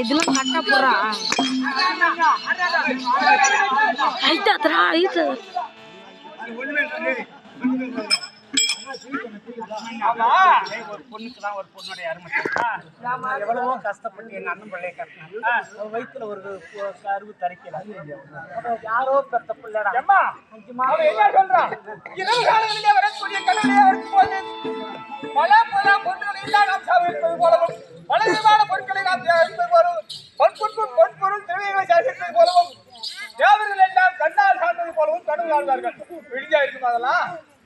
இதெல்லாம் கரெக்டா போடுறா ஐத்தாத்ரா ஐத்து ஒரு பொண்ணுக்கு தான் ஒரு பொண்ணுடைய அருமை எவ்வளவோ கஷ்டப்பட்டு எங்க அண்ணன் பிள்ளைய கட்டினேன் அவன் வயித்துல ஒரு கருவு தரிக்கல யாரோ பெத்த பிள்ளைடா. என்ன சொல்றான் இரவு காலங்களிலே வரக்கூடிய கடலிலே வரும்போது பல பல பொருட்களை எல்லாம் நாம் சாப்பிடுவது போலவும் பல விதமான பொருட்களை நாம் தேவைப்பது போலவும் பொன் பொருள் பொன் பொருள் திரவியங்களை சாப்பிடுவது போலவும் தேவர்கள் எல்லாம் கண்ணால் காண்பது போலவும் காண்பார்கள் விடிஞ்சா இருக்கும் அதெல்லாம்?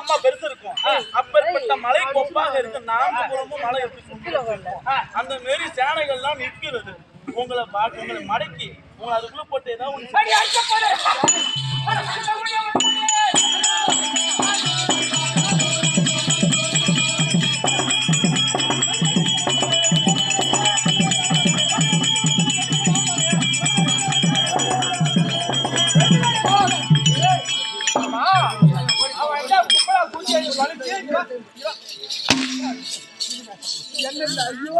அம்மா பெருசு இருக்கும். அப்பேற்பட்ட மலை கொப்பாக இருக்கு. நாம புறமும் மலை எப்படி அந்த மாரி சேனைகள்லாம் நிற்கிறது. உங்களை பார்த்து உங்களை மடக்கி உங்களை அதுக்குள்ள போட்டு ஏதாவது ஐயோ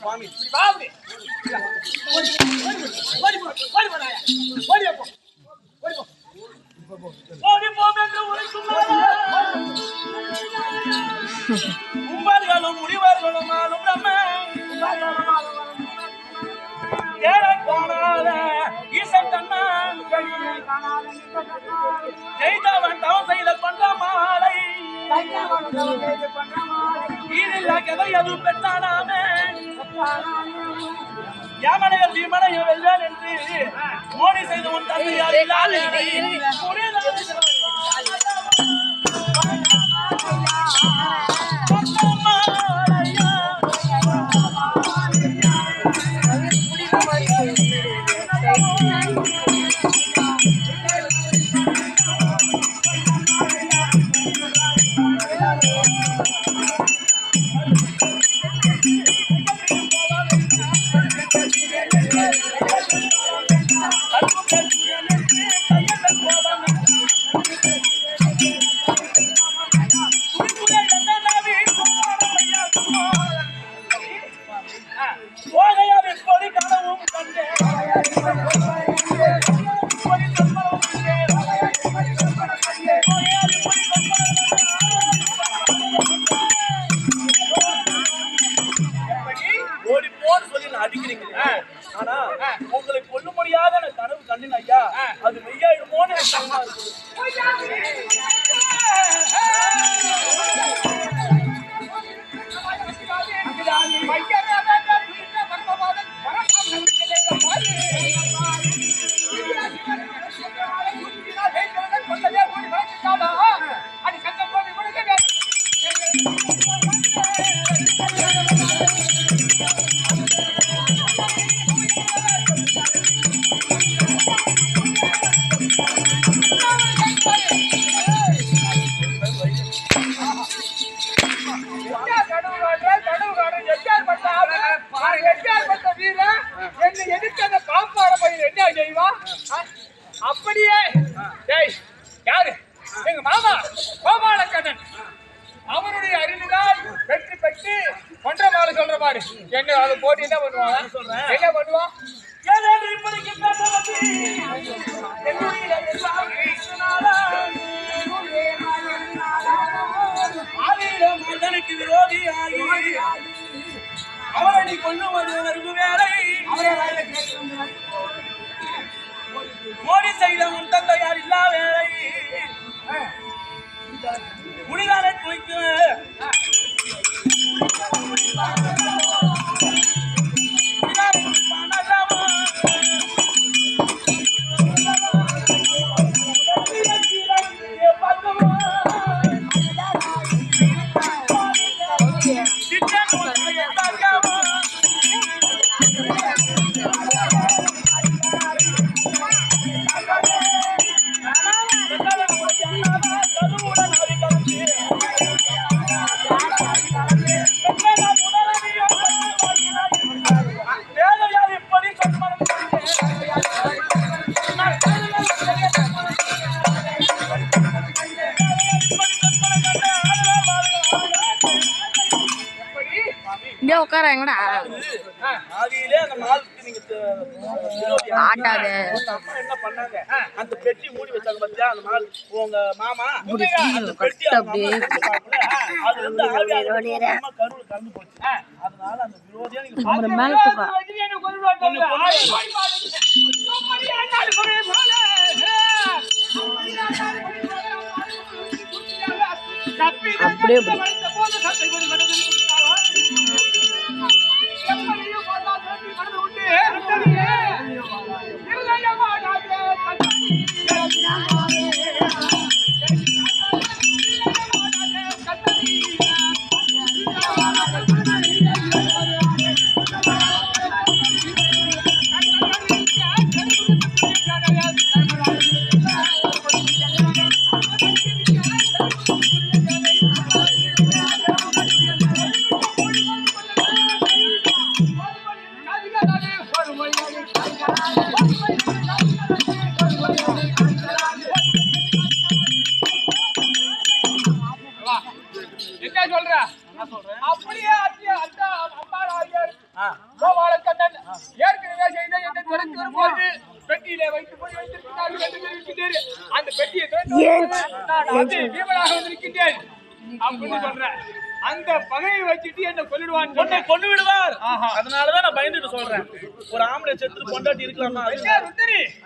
சுவாமி இப்படி ஓடி ஓடி ஓடி ஓடி போ ஓடி போ ஓடி உரைக்கும் ஆளும் நம்ம ஈசன் தவம் செய்த மாலை ஈரில்லா கதை அது பெற்றானாமே யாமனைய தீமனைய வெல்வேன் என்று மோடி செய்த உன் தந்தையார் ஓடி போன்னு சொல்லி நான் அடிக்கிறீங்க. ஆனா உங்களை கொல்ல முடியாத நான் கனவு கண்டின ஐயா. அது மெய்யாயிடுமோன்னு அப்படியே. டேய் யாரு? எங்க மாமா கோபாலக்கண்ணன். அவருடைய அறிவினால் வெற்றி பெற்று கொன்றமால சொல்ற பாரு என்ன அது போட்டு என்ன பண்ணுவாங்க? சொல்றேன். என்ன பண்ணுவான் மனிதனுக்கு விரோதியாகி அவரை கொள்ளுவது வெறும் வேலை. மோடி செய்த உன் தந்தையார் இல்லா வேலை குடிகாலை இங்கே த- விரோதியா ஆட்டாத. என்ன பண்ணாங்க அந்த பெட்டி மூடி வச்சாங்க பாத்தியா அந்த மால் உங்க மாமா இப்படி அந்த கீழே பெட்டி கட்ட அவங்க அம்மா அப்படியே. எடுத்துட்டாங்கல்ல, அது வந்து ஆவியாக உங்க அம்மா கருவுல கலந்து போச்சு அதனால அந்த விரோதியா நீங்க நம்மள மேல தூக்கா. அப்படியே அப்படி. என்ன வச்சுட்டு என்ன கொல்லிடுவான் பொண்ணை கொண்டு விடுவார் ஆஹா. அதனாலதான் நான் பயந்துட்டு சொல்றேன். ஒரு ஆம்பளை செத்து கொண்டாட்டி இருக்கலாமா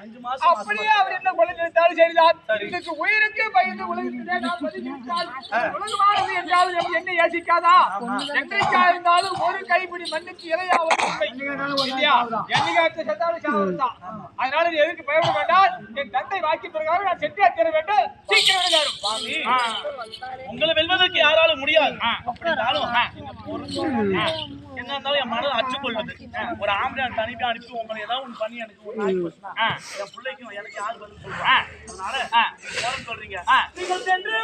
அஞ்சு மாசம் அப்படியே அவர் என்ன கொலை நிறுத்தாலும் சரிதான். இதுக்கு உயிருக்கு பயந்து உலகத்திலே நான் பதிவிட்டால் உலகமானது என்றாலும் என்ன யோசிக்காதா? என்றைக்கா இருந்தாலும் ஒரு கைப்பிடி மண்ணுக்கு இரையாவது என்னைக்காச்சும் செத்தாலும் சாவதுதான் அதனால நீ எதுக்கு பயப்பட வேண்டாம்? என் தந்தை வாக்கி பிரகாரம் நான் செட்டியா தர வேண்டும். சீக்கிரம். உங்களை வெல்வதற்கு யாராலும் முடியாது. அப்படின்னாலும் என்ன இருந்தாலும் என் மனதை அச்சு கொள்வது ஒரு ஆம்பளை தனிப்பா அனுப்பி உங்களை ஏதாவது ஒண்ணு பண்ணி எனக்கு ஒரு போச்சுன்னா, என் பிள்ளைக்கும் எனக்கு யார் பதில் சொல்லுவா? அதனால சொல்றீங்க. நீங்கள் சென்று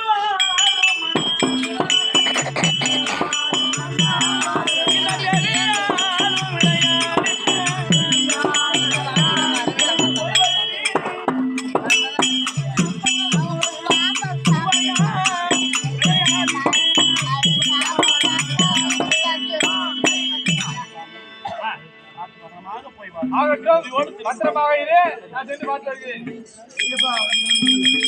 Give up.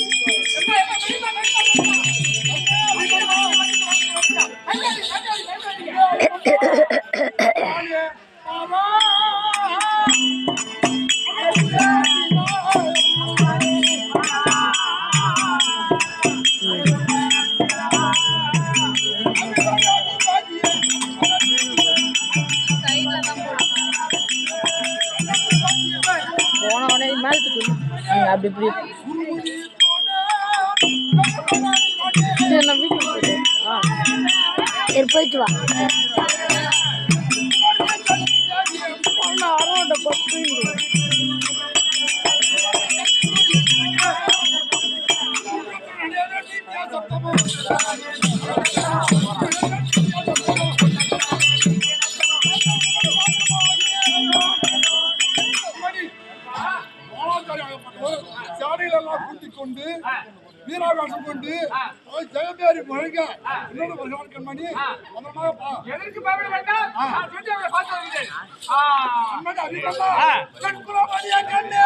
அப்படி இப்படி. சரி, நான் வீட்டுக்கு போயிட்டு ஆ. சரி போயிட்டு வா. எதற்கு பயப்பட வேண்டாம் நான் சொல்லி அவரை பார்த்து வருகிறேன் ஆ, கண்மணி அறிவல்லா கண்குலமணியா கண்ணே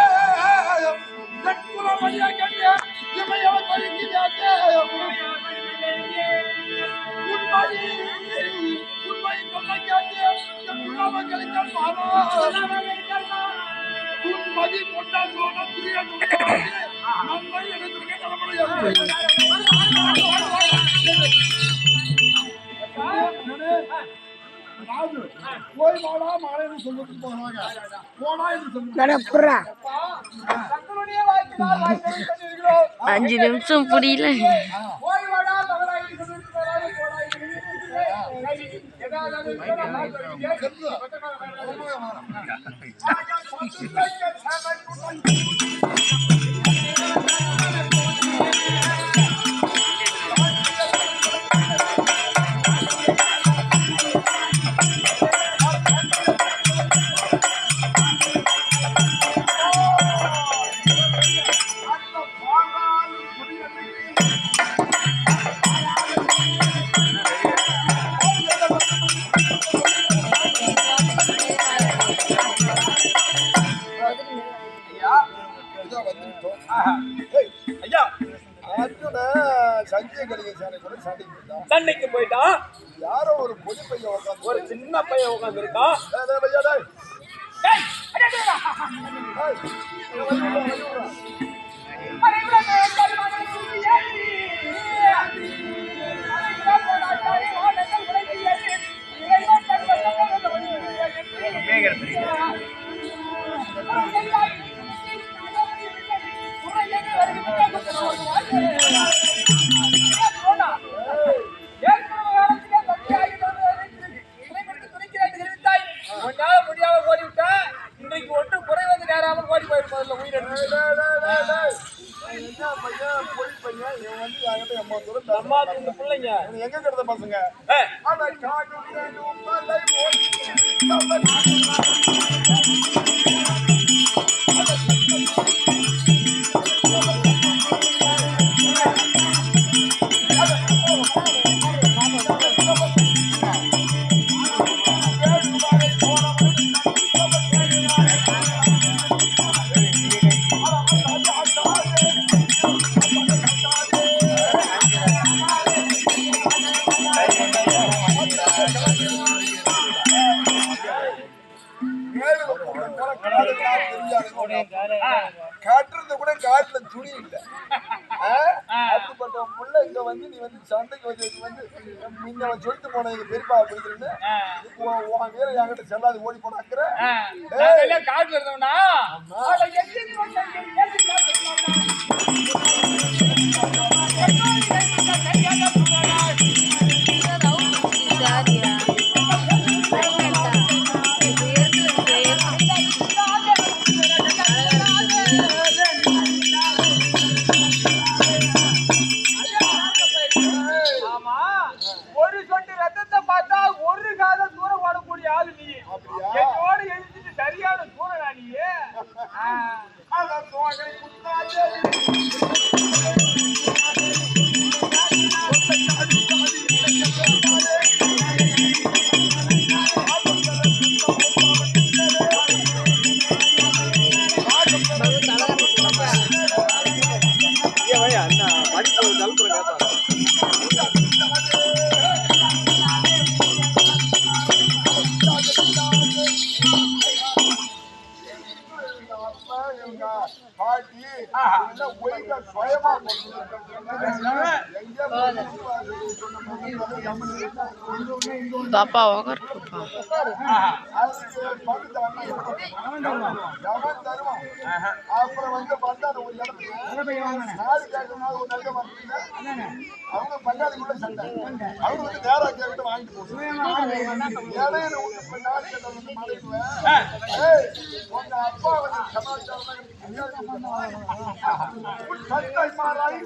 கண்குலமணியா கண்ணே இமையவ பறிக்கிறாதே உண்மை உண்மை சொல்ல கேட்டே கண்குலமணியா பாரா உண்மதி கொண்டாடுவோட புரிய நன்மை எடுத்துருக்க ராஜு போய் வாடா மாலைன்னு சொல்லிட்டு போறாங்க போடா என்று சொல்லுங்க தங்களுடைய வாக்கினால் வாய்த்ததை சொல்லியிருக்கிறோம். அஞ்சு நிமிஷம் புரியல போய் வாடா, போயிட்டான் யாரோ ஒரு பொடி பையன் உட்காந்து ஒரு சின்ன பையன் உட்கார்ந்து இருக்கான் டேய், டேய், பிள்ளைங்க எங்க கிடந்த பசங்க காடு நீங்க சொல்லிட்டு போன எங்க பெரியப்பா அப்படின்னு உன் வீர என்கிட்ட செல்லாது ஓடி போனாக்கிற காட்டுல இருந்தவனா அப்புறம் வந்து பந்தாடு ஒரு இடத்துக்கு நாடு கேட்கறதுனால ஒரு நல்ல வந்தீங்க. அவங்க பங்காளிக்குள்ள சண்டை அவங்க வந்து நேரா கேட்டு வாங்கிட்டு போகும் இடையில கேட்ட வந்து மறைக்குவேன் உங்க அப்பா வந்து சமாச்சாரம் மாறாய்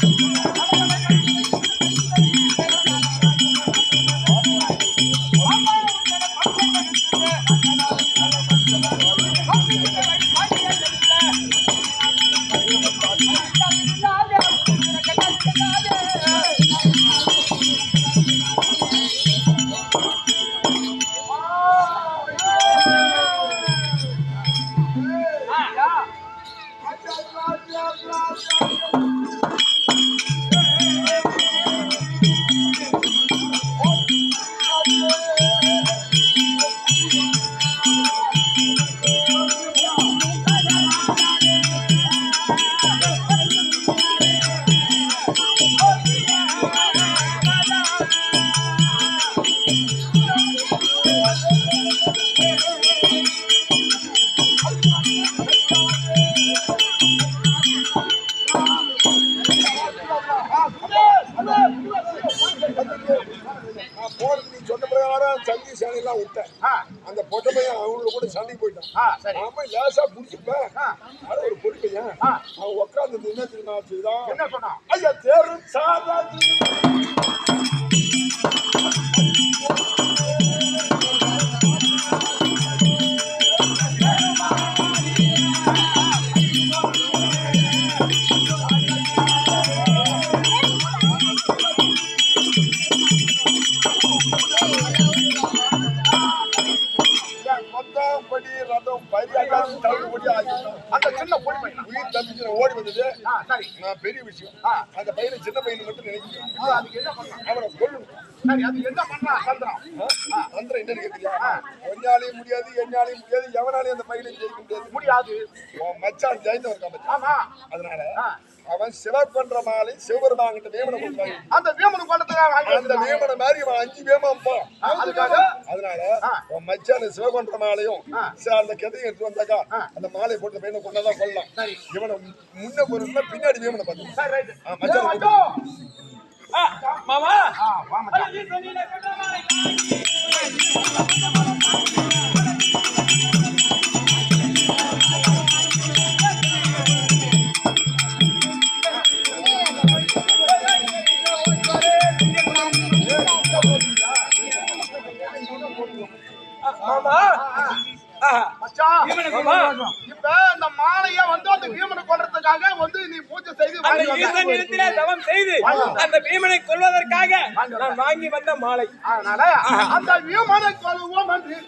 தெரியாது என்னாலையும் முடியாது எவனாலையும் அந்த பையனை ஜெயிக்க முடியாது. முடியாது. உன் மச்சான் ஜெயிந்தவன் இருக்கான் மச்சான். ஆமா. அதனால அவன் சிவப்பன்ற மாலை சிவபெருமாங்கிட்ட வேமனை கொடுத்தாங்க அந்த வீமனு கொண்டதுக்காக அந்த வேமனை மாதிரி அவன் அஞ்சு வேமாப்பா அதுக்காக? அதனால உன் மச்சான சிவபென்ற மாலையும் அந்த கதையை எடுத்து வந்தாக்கா அந்த மாலையை போட்டு பையனை கொண்டதான் கொள்ளலாம் இவனை முன்ன பொருள் பின்னாடி வேமனை பார்த்து. மச்சான் மச்சோ. மாமா. மாமா. இப்ப இந்த மாலைய வந்து அந்த வீமனை கொல்றதுக்காக வந்து நீ பூஜை செய்து அந்த. ஈசன் இடத்திலே தவம் செய்து அந்த பீமனை கொல்வதற்காக நான் வாங்கி வந்த மாலை. அதனால அந்த வீமனை கொல்வோம் என்று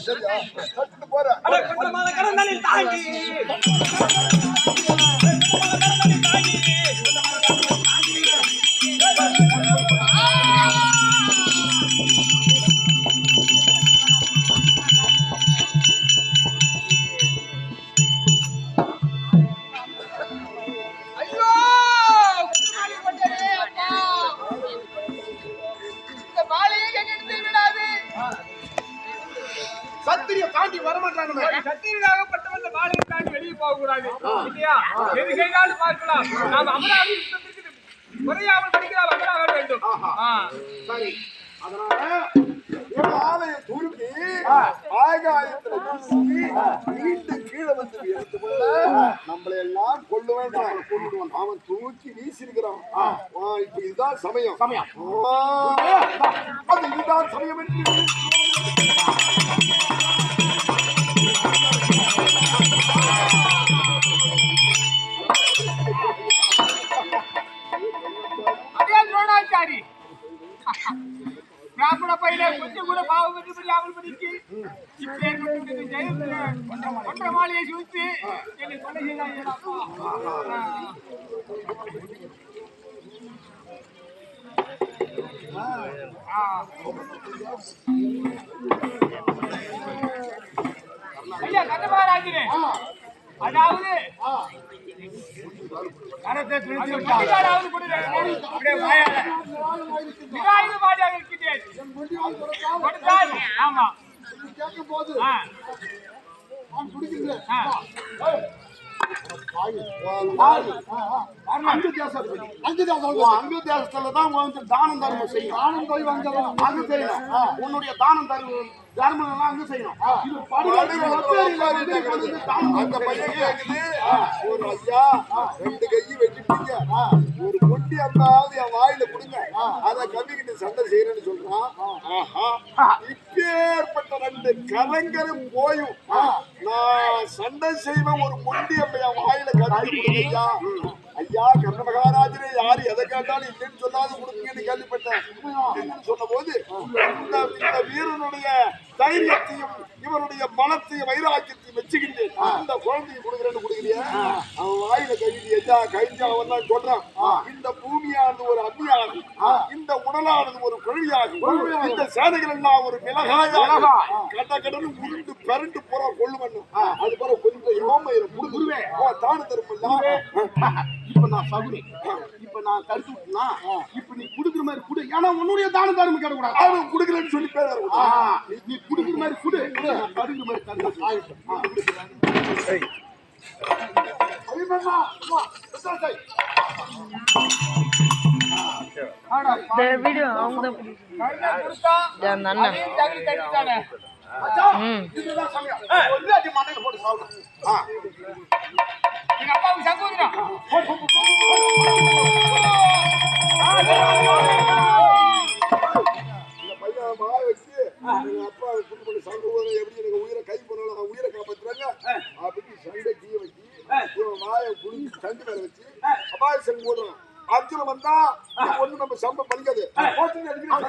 சரியா சட்டுட்டு போறேன் அட சத்திரிய தாண்டி வரமாட்டானுமே சத்தியனாகப்பட்டவன் இந்த மாலையை தாண்டி வெளியே போக கூடாது இல்லையா? எது செய்தாலும் பார்க்கலாம். நாம் அமராவதி யுத்தத்திற்கு குறையாமல் படிக்கிறார் அமராக வேண்டும். சரி. அதனால ஆலய துருக்கி ஆகாயத்துல வீசி மீண்டும் கீழே வந்து எடுத்து கொள்ள நம்மளை எல்லாம் கொல்ல வேண்டாம் அவன் தூக்கி வீசி இருக்கிறான் இப்ப இதுதான் சமயம். சமயம். அது இதுதான் சமயம் என்று துரோணாச்சாரி பிராமண பையில கொஞ்சம் கூட பாவம் என்று முடியாமல் படிக்கு இப்பேற்பட்ட மாலையை என்னை கொலை ஐயா அதாவது கரத்தை துணிச்சு அந்த அப்படியே வாயால. பாடியாக இருக்கிறேன். கொடுத்தால் ஆமா. கேட்கும் போது நான் குடிக்கின்றேன் அங்கு தேசத்துல தான் வந்து தானம் தர்மம் செய்யும் தானம் போய் வந்தவன் அங்க உன்னுடைய தானம் தர்மம் தர்மம் அங்க செய்யணும்? இது படுகை படுகை தானம் அந்த பையன் கேக்குது ஒரு ஐயா ரெண்டு கையும் வெட்டிட்டீங்க ஒரு பொட்டி அந்தாவது என் வாயில கொடுங்க. அத கவிக்கிட்டு சண்டை செய்யறேன்னு சொல்றான். இப்பேற்பட்ட ரெண்டு கலைஞரும் போயும். நான் சண்டை செய்வேன் ஒரு பொட்டி அப்ப என் வாயில கவி கொடுங்க ஐயா கர்ண மகாராஜரே யாரு எதை கேட்டாலும் இல்லைன்னு சொல்லாத கொடுங்கன்னு கேள்விப்பட்டேன். சொன்ன போது இந்த வீரனுடைய தைரியத்தையும் இவருடைய பலத்தையும் வைராக்கியத்தையும் வச்சுக்கிட்டு இந்த குழந்தைக்கு கொடுக்குறேன்னு கொடுக்குறியா. அவன் வாயில கழிவு ஐயா கழிஞ்சு அவன் தான் சொல்றான். இந்த பூமியானது ஒரு அம்மியானது இந்த உடலானது ஒரு குழவியாகும். இந்த சேனைகள் எல்லாம் ஒரு மிளகாயாக கட்ட கடனு உருண்டு பிறண்டு போற கொள்ளு பண்ணும் அது போல கொஞ்சம் யோமயிரம் குடுக்குருவேன் தானு தருப்பல்ல இப்ப நான் சகுனி. இப்ப நான் கருத்து விட்டுனா இப்ப நீ குடுக்குற மாதிரி குடு. ஏன்னா உன்னுடைய தானம் தர்மம் கேட்கக்கூடாது. அவன் குடுக்கலன்னு சொல்லி பேர் நீ- குடுக்குற மாதிரி குடு. நான் தடுக்கிற மாதிரி வீடியோ அவங்க தான் அண்ணன் எங்க அப்பாவுக்கு சங்கூதினா. இந்த பையன் வாய வச்சு, எங்க அப்பா சண்டை போடுறது எப்படி? எனக்கு உயிரை கை பண்ணாலும் உயிரை காப்பாத்துறாங்க. அப்படின்னு சண்டை கீழ வச்சு இவன் வாயை குடிச்சு சண்டை மேல வச்சு அபாய சங்கு போடுறான். அர்ஜுனன் வந்தா இது ஒண்ணு நம்ம சம்பளம் பண்ணிக்காது. போட்டு அடிக்கிறான்.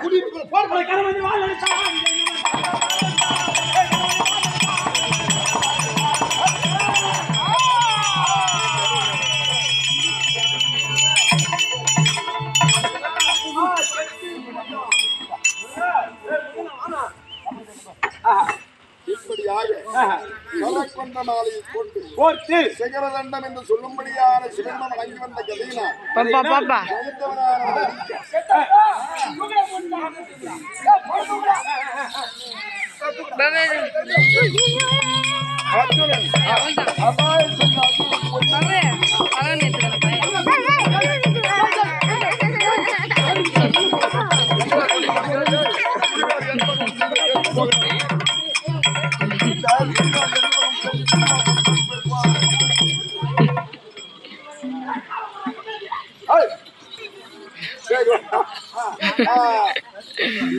போட்டு சிகரதண்டம் என்று சொல்லும்படியான சிவனம் வழங்கி வந்த அர்ஜுனன்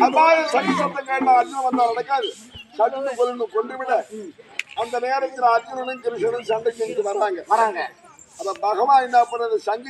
அபாய சங்கு சத்தம் கேட்டா அர்ஜுனன் வந்தா நடக்காது. சட்டு கொண்டு கொண்டு விட அந்த நேரத்தில் அர்ஜுனனும் கிருஷ்ணனும் சண்டைக்கு இங்கு வர்றாங்க. வராங்க அப்ப பகவான் என்ன பண்றது சங்கு